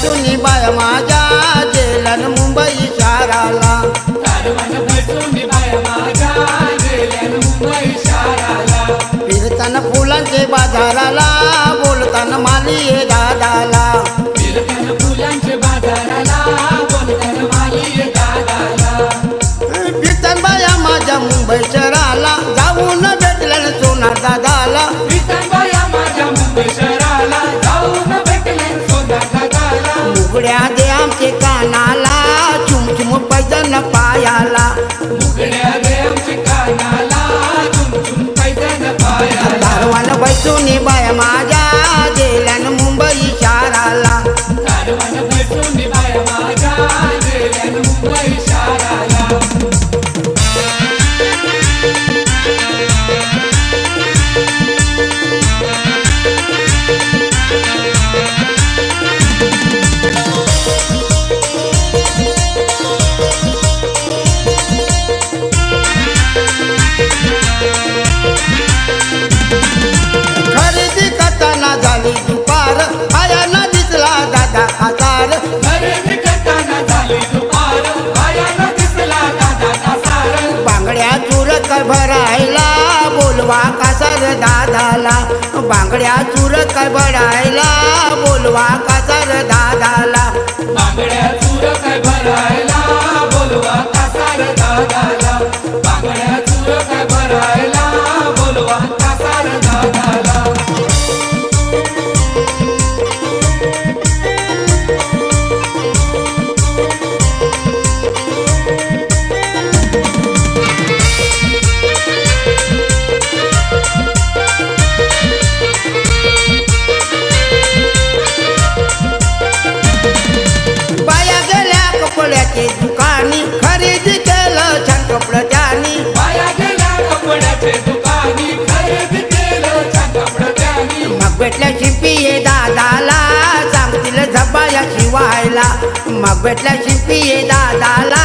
बसून बाय माझ्या जेलन मुंबई शहराला फिरताना फुलांचे बाजाराला बोलताना माली दादाला. मायाला दादाला बांगड्या चुरत भरायला बोलवा कासर दादाला? बांगड्या चूर काय दुकानी खरेदी केलं छान कपडं त्यानी. मग भेटल्या शिंपी ये दादाला सांगतील झबाया शिवायला मग भेटल्या शिंपी ये दादाला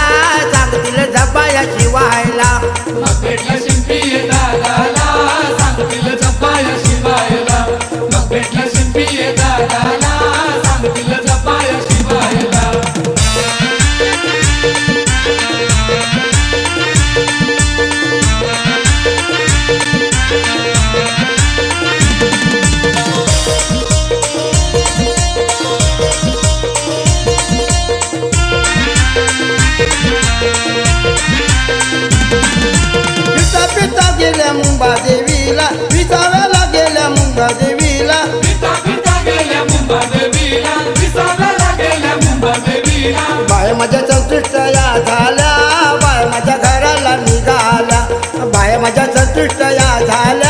पिता पिता गेल्या मुंबा देवीला विसाव्याला गेल्या मुंबा देवीला बाय माझ्या संतुष्ट या झाल्या बाय माझ्या घराला निघाल्या बाय माझ्या संतुष्ट या झाल्या